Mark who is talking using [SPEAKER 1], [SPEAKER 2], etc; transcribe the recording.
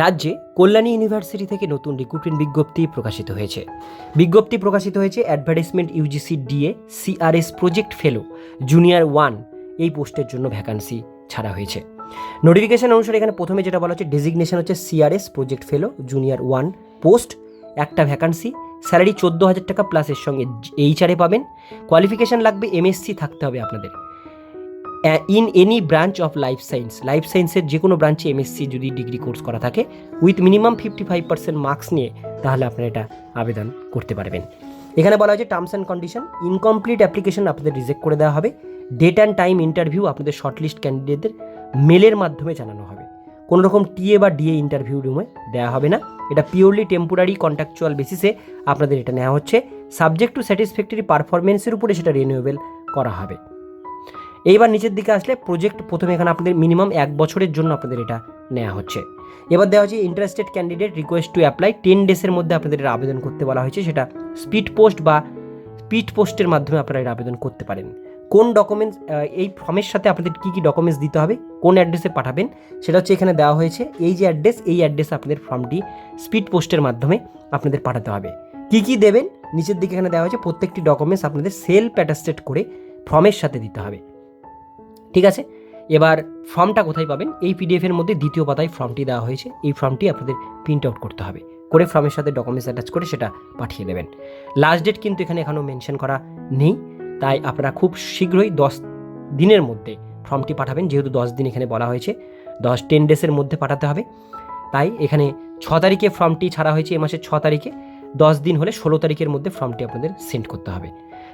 [SPEAKER 1] রাজ্যে কল্যাণী ইউনিভার্সিটি থেকে নতুন রিক্রুটমেন্ট বিজ্ঞপ্তি প্রকাশিত হয়েছে। বিজ্ঞপ্তি প্রকাশিত হয়েছে advertisement UGC DA, CRS project fellow, junior one, এই পোস্টের জন্য ভ্যাকান্সি ছাড়া হয়েছে। নোটিফিকেশান অনুসারে এখানে প্রথমে যেটা বলা হচ্ছে, ডেজিগনেশন হচ্ছে CRS project fellow, junior one post, একটা ভ্যাকান্সি। স্যালারি চোদ্দ হাজার টাকা প্লাস এর সঙ্গে এইচআরএ পাবেন। কোয়ালিফিকেশান লাগবে, এমএসসি থাকতে হবে আপনাদের। In any branch of life science life সায়েন্সের যে কোনো ব্রাঞ্চে এমএসসি যদি ডিগ্রি কোর্স করা থাকে with minimum fifty five percent marks নিয়ে তাহলে আপনারা এটা আবেদন করতে পারবেন। এখানে বলা হয়েছে terms and condition incomplete application আপনাদের রিজেক্ট করে দেওয়া হবে ডেট অ্যান্ড টাইম ইন্টারভিউ আপনাদের শর্টলিস্ট ক্যান্ডিডেটদের মেলের মাধ্যমে জানানো হবে। কোনো রকম টিএ বা ডিএ ইন্টারভিউ রুমে দেওয়া হবে না। এটা পিওরলি টেম্পোরারি কন্ট্রাকচুয়াল বেসিসে আপনাদের এটা নেওয়া হচ্ছে। সাবজেক্ট টু স্যাটিসফ্যাক্টরি পারফরমেন্সের উপরে সেটা রিনিউয়েবল করা হবে। এইবার নিচের দিকে আসলে প্রজেক্ট প্রথমে এখানে আপনাদের মিনিমাম এক বছরের জন্য আপনাদের এটা নেওয়া হচ্ছে। এবার দেওয়া হচ্ছে interested candidate request to apply ten ডেসের মধ্যে আপনাদের এটা আবেদন করতে বলা হয়েছে। সেটা স্পিড পোস্ট বা স্পিড পোস্টের মাধ্যমে আপনারা এটা আবেদন করতে পারেন। কোন ডকুমেন্টস এই ফর্মের সাথে আপনাদের কী কী ডকুমেন্টস দিতে হবে, কোন অ্যাড্রেসে পাঠাবেন, সেটা হচ্ছে এখানে দেওয়া হয়েছে। এই যে অ্যাড্রেস এই অ্যাড্রেসে আপনাদের ফর্মটি স্পিড পোস্টের মাধ্যমে আপনাদের পাঠাতে হবে। কী কী দেবেন, নিচের দিকে এখানে দেওয়া হয়েছে, প্রত্যেকটি ডকুমেন্টস আপনাদের সেলফ অ্যাটাস্টেড করে ফর্মের সাথে দিতে হবে। ঠিক আছে? এবার ফর্মটা কোথায় পাবেন? এই পিডিএফের মধ্যে দ্বিতীয় পাতায় ফর্মটি দেওয়া হয়েছে। এই ফর্মটি আপনাদের প্রিন্ট আউট করতে হবে। করে ফর্মের সাথে ডকুমেন্টস অ্যাটাচ করে সেটা পাঠিয়ে দেবেন। লাস্ট ডেট কিন্তু এখানে এখনও মেনশন করা নেই। তাই আপনারা খুব শীঘ্রই দশ দিনের মধ্যে ফর্মটি পাঠাবেন। যেহেতু দশ দিন এখানে বলা হয়েছে, দশ টেন ডেসের মধ্যে পাঠাতে হবে। তাই এখানে ছ তারিখে ফর্মটি ছাড়া হয়েছে, এ মাসের ছ তারিখে। দশ দিন হলে ষোলো তারিখের মধ্যে ফর্মটি আপনাদের সেন্ড করতে হবে।